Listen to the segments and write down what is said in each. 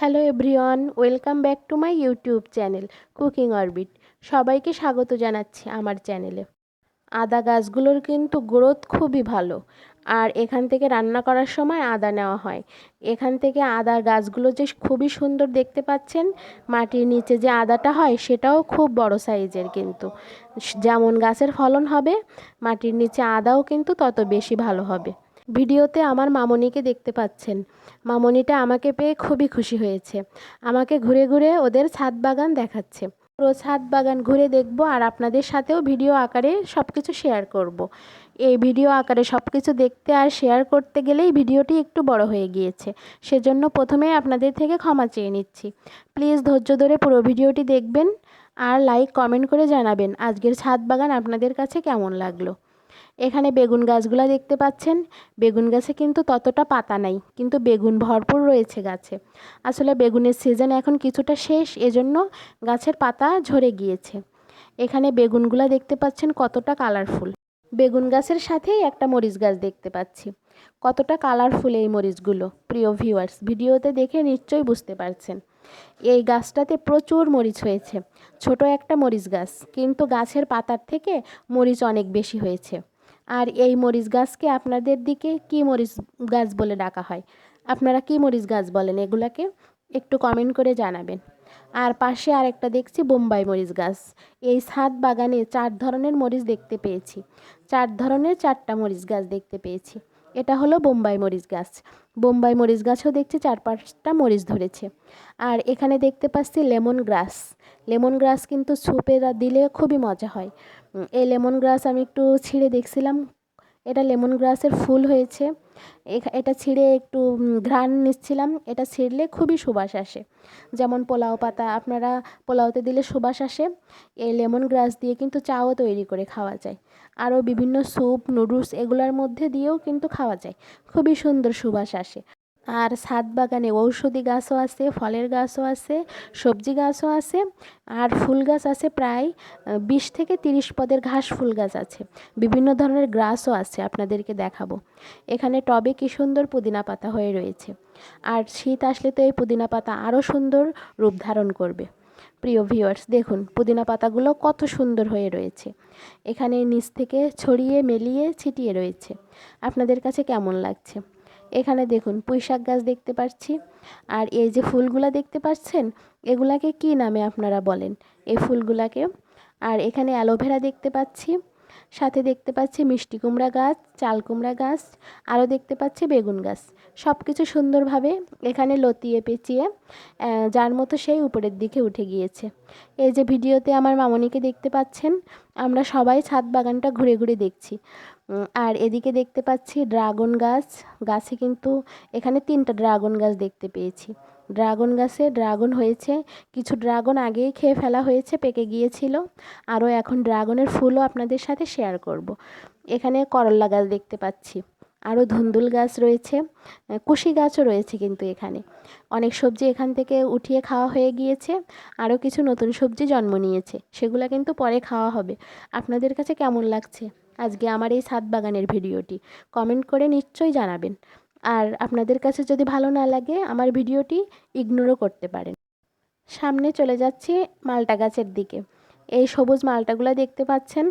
Hello everyone, welcome back to my YouTube channel cooking orbit. সবাইকে স্বাগত জানাচ্ছি আমার চ্যানেলে। আদা গাছগুলোর কিন্তু গ্রোথ খুবই ভালো, আর এখান থেকে রান্না করার সময় আদা নেওয়া হয়। এখান থেকে আদা গাছগুলো যে খুবই সুন্দর দেখতে পাচ্ছেন, মাটির নিচে যে আদাটা হয় সেটাও খুব বড় সাইজের কিন্তু। যেমন গাছের ফলন হবে, মাটির নিচে আদাও কিন্তু তত বেশি ভালো হবে। ভিডিওতে আমার মামনিকে দেখতে পাচ্ছেন। মামনিটা আমাকে পেয়ে খুবই খুশি হয়েছে। আমাকে ঘুরে ঘুরে ওদের ছাদ বাগান দেখাচ্ছে। পুরো ছাদ বাগান ঘুরে দেখব আর আপনাদের সাথেও ভিডিও আকারে সব কিছু শেয়ার করব। এই ভিডিও আকারে সব কিছু দেখতে আর শেয়ার করতে গেলেই ভিডিওটি একটু বড় হয়ে গিয়েছে। সেজন্য প্রথমে আপনাদের থেকে ক্ষমা চেয়ে নিচ্ছি। প্লিজ ধৈর্য ধরে পুরো ভিডিওটি দেখবেন আর লাইক, কমেন্ট করে জানাবেন আজকের ছাদ বাগান আপনাদের কাছে কেমন লাগল। এখানে বেগুন গাছগুলো দেখতে পাচ্ছেন। বেগুন গাছে কিন্তু ততটা পাতা নাই, কিন্তু বেগুন ভরপুর রয়েছে গাছে। আসলে বেগুনের সিজন এখন কিছুটা শেষ, এজন্য গাছের পাতা ঝরে গিয়েছে। এখানে বেগুনগুলো দেখতে পাচ্ছেন কতটা কালারফুল। বেগুন গাছের সাথেই একটা মরিচ গাছ দেখতে পাচ্ছি। কতটা কালারফুল এই মরিচগুলো, প্রিয় ভিউয়ার্স। ভিডিওতে দেখে নিশ্চয়ই বুঝতে পারছেন। এই গাছটাতে প্রচুর মরিচ হয়েছে। ছোট একটা মরিচ গাছ, কিন্তু গাছের পাতার থেকে মরিচ অনেক বেশি হয়েছে। আর এই মরিচ গাছকে আপনাদের দিকে কি মরিচ গাছ বলে ডাকা হয়? আপনারা কি মরিচ গাছ বলেন এগুলাকে? একটু কমেন্ট করে জানাবেন। আর পাশে আরেকটা দেখছি, বোম্বাই মরিচ গাছ। এই ছাদ বাগানে চার ধরনের মরিচ দেখতে পেয়েছি। চার ধরনের চারটা মরিচ গাছ দেখতে পেয়েছি। এটা হলো বোম্বাই মরিচ গাছ। বোম্বাই মরিচ গাছও দেখছি চার পাঁচটা মরিচ ধরেছে। আর এখানে দেখতে পাচ্ছি লেমন গ্রাস। লেমন গ্রাস কিন্তু সুপে দিলে খুবই মজা হয়। এই লেমন গ্রাস আমি একটু ছিঁড়ে দেখছিলাম। এটা লেমন গ্রাসের ফুল হয়েছে। এটা ছিঁড়ে একটু ঘ্রাণ নিচ্ছিলাম। এটা ছিঁড়লে খুবই সুবাস আসে। যেমন পোলাও পাতা, আপনারা পোলাওতে দিলে সুবাস আসে। এই লেমন গ্রাস দিয়ে কিন্তু চাও তৈরি করে খাওয়া যায়। আরও বিভিন্ন স্যুপ, নুডলস এগুলোর মধ্যে দিয়েও কিন্তু খাওয়া যায়। খুবই সুন্দর সুবাস আসে। আর ছাদ বাগানে ঔষধি গাছও আছে, ফলের গাছও আছে, সবজি গাছও আছে, আর ফুল গাছ আছে প্রায় বিশ থেকে তিরিশ পদের ঘাস ফুল গাছ আছে। বিভিন্ন ধরনের গ্রাসও আছে, আপনাদেরকে দেখাবো। এখানে টবে কি সুন্দর পুদিনা পাতা হয়ে রয়েছে। আর শীত আসলে তো এই পুদিনা পাতা আরও সুন্দর রূপ ধারণ করবে। প্রিয় ভিউয়ার্স দেখুন, পুদিনা পাতাগুলো কত সুন্দর হয়ে রয়েছে। এখানে নিচ থেকে ছড়িয়ে, মেলিয়ে, ছিটিয়ে রয়েছে। আপনাদের কাছে কেমন লাগছে? এখানে দেখুন, পুঁইশাক গাছ দেখতে পাচ্ছি। আর এই যে ফুলগুলা দেখতে পাচ্ছেন, এগুলাকে কি নামে আপনারা বলেন? এই ফুলগুলাকে। আর এখানে অ্যালোভেরা দেখতে পাচ্ছি। সাথে দেখতে পাচ্ছি মিষ্টি কুমড়া গাছ, চাল কুমড়া গাছ, আরও দেখতে পাচ্ছি বেগুন গাছ। সব কিছু সুন্দরভাবে এখানে লতিয়ে পেঁচিয়ে যার মতো সেই উপরের দিকে উঠে গিয়েছে। এই যে ভিডিওতে আমার মামনিকে দেখতে পাচ্ছেন, আমরা সবাই ছাদ বাগানটা ঘুরে ঘুরে দেখছি। আর এদিকে দেখতে পাচ্ছি ড্রাগন গাছ। গাছে কিন্তু এখানে তিনটা ড্রাগন গাছ দেখতে পেয়েছি। ড্রাগন গাছে ড্রাগন হয়েছে। কিছু ড্রাগন আগেই খেয়ে ফেলা হয়েছে, পেকে গিয়েছিল। আরও এখন ড্রাগনের ফুলও আপনাদের সাথে শেয়ার করব। এখানে করল্লা গাছ দেখতে পাচ্ছি। আরও ধুন্দুল গাছ রয়েছে। কুশি গাছও রয়েছে কিন্তু এখানে। অনেক সবজি এখান থেকে উঠিয়ে খাওয়া হয়ে গিয়েছে। আরও কিছু নতুন সবজি জন্ম নিয়েছে। সেগুলো কিন্তু পরে খাওয়া হবে। আপনাদের কাছে কেমন লাগছে? আজকে আমার এই ছাদ বাগানের ভিডিওটি। কমেন্ট করে নিশ্চয়ই জানাবেন। আর আপনাদের কাছে যদি ভালো না লাগে, আমার ভিডিওটি ইগনোরও করতে পারেন। সামনে চলে যাচ্ছি মালটা গাছের দিকে। এই সবুজ মালটাগুলো দেখতে পাচ্ছেন?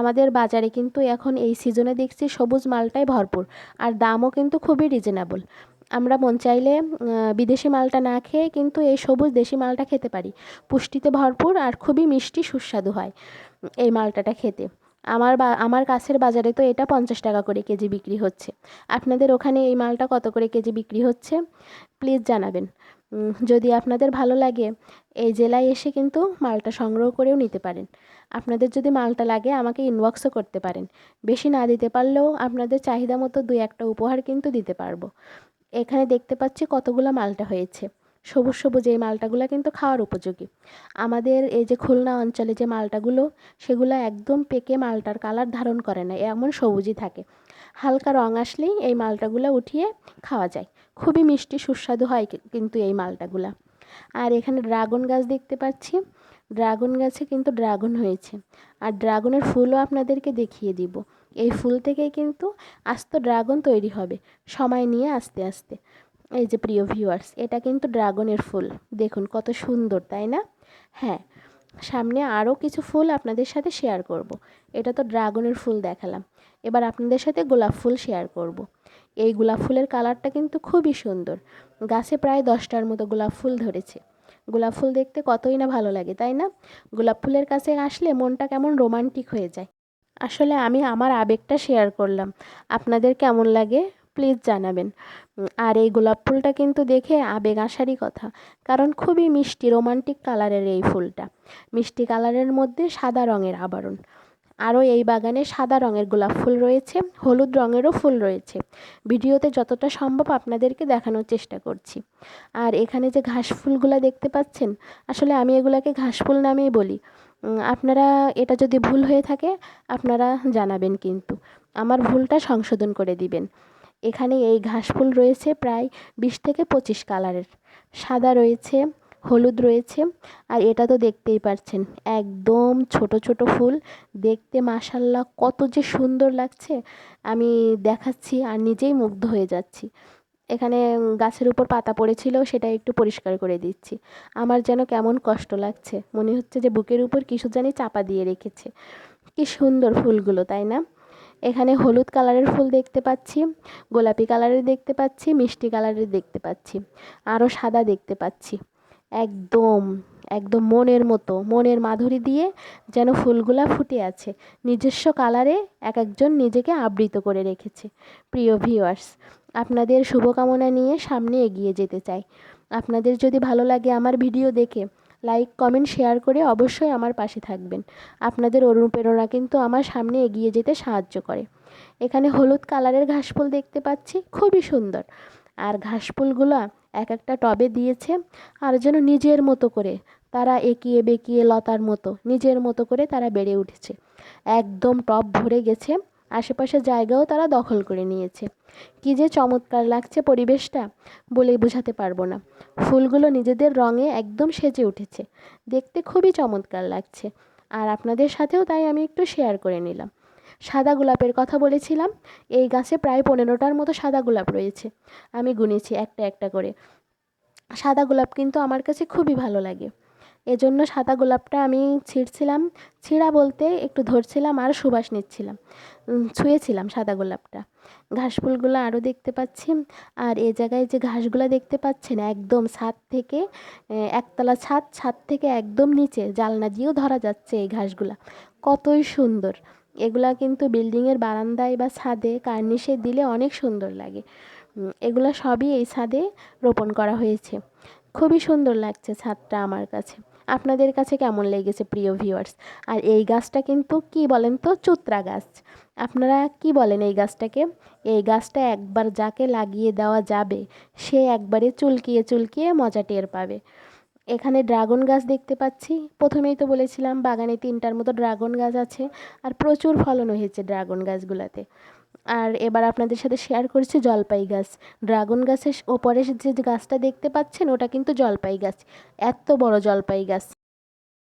আমাদের বাজারে কিন্তু এখন এই সিজনে দেখছি সবুজ মালটাই ভরপুর। আর দামও কিন্তু খুবই রিজনেবল আমরা মন চাইলে বিদেশি মালটা না খেয়ে কিন্তু এই সবুজ দেশি মালটা খেতে পারি। পুষ্টিতে ভরপুর আর খুবই মিষ্টি সুস্বাদু হয় এই মালটাটা খেতে। আমার বা, আমার কাছের বাজারে তো এটা পঞ্চাশ টাকা করে কেজি বিক্রি হচ্ছে। আপনাদের ওখানে এই মালটা কত করে কেজি বিক্রি হচ্ছে? প্লিজ জানাবেন। যদি আপনাদের ভালো লাগে, এই জেলায় এসে কিন্তু মালটা সংগ্রহ করেও নিতে পারেন। আপনাদের যদি মালটা লাগে, আমাকে ইনবক্সও করতে পারেন। বেশি না দিতে পারলেও আপনাদের চাহিদা মতো দুই একটা উপহার কিন্তু দিতে পারব। এখানে দেখতে পাচ্ছি কতগুলো মালটা হয়েছে। সবুজ সবুজ এই মালটাগুলো কিন্তু খাওয়ার উপযোগী। আমাদের এই যে খুলনা অঞ্চলে যে মালটাগুলো, সেগুলো একদম পেকে মালটার কালার ধারণ করে না, এমন সবুজই থাকে। হালকা রঙ আসলেই এই মালটাগুলো উঠিয়ে খাওয়া যায়। খুবই মিষ্টি, সুস্বাদু হয় কিন্তু এই মালটাগুলা। আর এখানে ড্রাগন গাছ দেখতে পাচ্ছি। ড্রাগন গাছে কিন্তু ড্রাগন হয়েছে। আর ড্রাগনের ফুলও আপনাদেরকে দেখিয়ে দিব। এই ফুল থেকেই কিন্তু আস্ত ড্রাগন তৈরি হবে, সময় নিয়ে আস্তে আস্তে। এই যে প্রিয় ভিউয়ার্স এটা কিন্তু ড্রাগনের ফুল। দেখুন কত সুন্দর, তাই না? হ্যাঁ সামনে আরও কিছু ফুল আপনাদের সাথে শেয়ার করব। এটা তো ড্রাগনের ফুল দেখালাম। এবার আপনাদের সাথে গোলাপ ফুল শেয়ার করব। এই গোলাপ ফুলের কালারটা কিন্তু খুবই সুন্দর। গাছে প্রায় দশটার মতো গোলাপ ফুল ধরেছে। গোলাপ ফুল দেখতে কতই না ভালো লাগে, তাই না? গোলাপ ফুলের কাছে আসলে মনটা কেমন রোমান্টিক হয়ে যায়। আসলে আমি আমার আবেগটা শেয়ার করলাম। আপনাদের কেমন লাগে? প্লিজ জানাবেন। আর এই গোলাপ ফুলটা কিন্তু দেখে আবেগ আসারই কথা, কারণ খুবই মিষ্টি রোমান্টিক কালারের এই ফুলটা। মিষ্টি কালারের মধ্যে সাদা রঙের আবরণ। আরও এই বাগানে সাদা রঙের গোলাপ ফুল রয়েছে, হলুদ রঙেরও ফুল রয়েছে। ভিডিওতে যতটা সম্ভব আপনাদেরকে দেখানোর চেষ্টা করছি। আর এখানে যে ঘাস ফুলগুলো দেখতে পাচ্ছেন, আসলে আমি এগুলাকে ঘাস ফুল নামেই বলি। আপনারা, এটা যদি ভুল হয়ে থাকে, আপনারা জানাবেন কিন্তু। আমার ভুলটা সংশোধন করে দিবেন। এখানে এই ঘাস ফুল রয়েছে প্রায় বিশ থেকে পঁচিশ কালারের। সাদা রয়েছে, হলুদ রয়েছে, আর এটা তো দেখতেই পারছেন, একদম ছোট ছোট ফুল। দেখতে মাসাল্লাহ কত যে সুন্দর লাগছে। আমি দেখাচ্ছি আর নিজেই মুগ্ধ হয়ে যাচ্ছি। এখানে গাছের উপর পাতা পড়েছিল, সেটা একটু পরিষ্কার করে দিচ্ছি। আমার যেন কেমন কষ্ট লাগছে, মনে হচ্ছে যে বুকের উপর কিছু জানি চাপা দিয়ে রেখেছে। কি সুন্দর ফুলগুলো, তাই না? এখানে হলুদ কালারের ফুল দেখতে পাচ্ছি, গোলাপি কালারের দেখতে পাচ্ছি, মিষ্টি কালারের দেখতে পাচ্ছি আরও সাদা দেখতে পাচ্ছি। একদম একদম মনের মতো, মনের মাধুরী দিয়ে যেন ফুলগুলা ফুটে আছে। নিজস্ব কালারে এক একজন নিজেকে আবৃত করে রেখেছে। প্রিয় ভিউয়ার্স আপনাদের শুভকামনা নিয়ে সামনে এগিয়ে যেতে চাই। আপনাদের যদি ভালো লাগে আমার ভিডিও দেখে লাইক কমেন্ট শেয়ার করে অবশ্যই আমার পাশে থাকবেন। আপনাদের অনুপ্রেরণা কিন্তু আমার সামনে এগিয়ে যেতে সাহায্য করে। এখানে হলুদ কালারের ঘাসফুল দেখতে পাচ্ছি, খুবই সুন্দর। আর ঘাসফুলগুলো এক একটা টবে দিয়েছে, আর যেন নিজের মতো করে, তারা একিয়ে বেঁকিয়ে লতার মতো, নিজের মতো করে তারা বেড়ে উঠেছে। একদম টব ভরে গেছে আশেপাশের জায়গাও তারা দখল করে নিয়েছে। কী যে চমৎকার লাগছে পরিবেশটা বলে বোঝাতে পারব না। ফুলগুলো নিজেদের রঙে একদম সেজে উঠেছে। দেখতে খুবই চমৎকার লাগছে। আর আপনাদের সাথেও তাই আমি একটু শেয়ার করে নিলাম। সাদা গোলাপের কথা বলেছিলাম, এই গাছে প্রায় পনেরোটার মতো সাদা গোলাপ রয়েছে। আমি গুনেছি একটা একটা করে। সাদা গোলাপ কিন্তু আমার কাছে খুবই ভালো লাগে। এজন্য সাদা গোলাপটা আমি ছিঁড়ছিলাম। ছিঁড়া বলতে একটু ধরছিলাম আর সুবাস নিচ্ছিলাম। ছুঁয়েছিলাম সাদা গোলাপটা। ঘাস ফুলগুলো আরও দেখতে পাচ্ছি। আর এ জায়গায় যে ঘাসগুলো দেখতে পাচ্ছেন, একদম ছাদ থেকে একতলা ছাদ ছাদ থেকে একদম নিচে, জালনা দিয়েও ধরা যাচ্ছে এই ঘাসগুলা। কতই সুন্দর। এগুলা কিন্তু বিল্ডিংয়ের বারান্দায় বা ছাদে কার্নিশে দিলে অনেক সুন্দর লাগে। এগুলো সবই এই ছাদে রোপণ করা হয়েছে। খুবই সুন্দর লাগছে ছাদটা আমার কাছে। আপনাদের কাছে কেমন লেগেছে প্রিয় ভিউয়ার্স আর এই গাছটা কিন্তু কি বলেন তো? চুত্রা গাছ। আপনারা কি বলেন এই গাছটাকে? এই গাছটা একবার যাকে লাগিয়ে দেওয়া যাবে, সে একবারে চুলকিয়ে চুলকিয়ে মজা টের পাবে। এখানে ড্রাগন গাছ দেখতে পাচ্ছি। প্রথমেই তো বলেছিলাম বাগানে তিনটার মতো ড্রাগন গাছ আছে, আর প্রচুর ফলন হয়েছে ড্রাগন গাছগুলোতে। আর এবার আপনাদের সাথে শেয়ার করছি জলপাই গাছ। ড্রাগন গাছের ওপরে যে গাছটা দেখতে পাচ্ছেন, ওটা কিন্তু জলপাই গাছ। এত বড় জলপাই গাছ।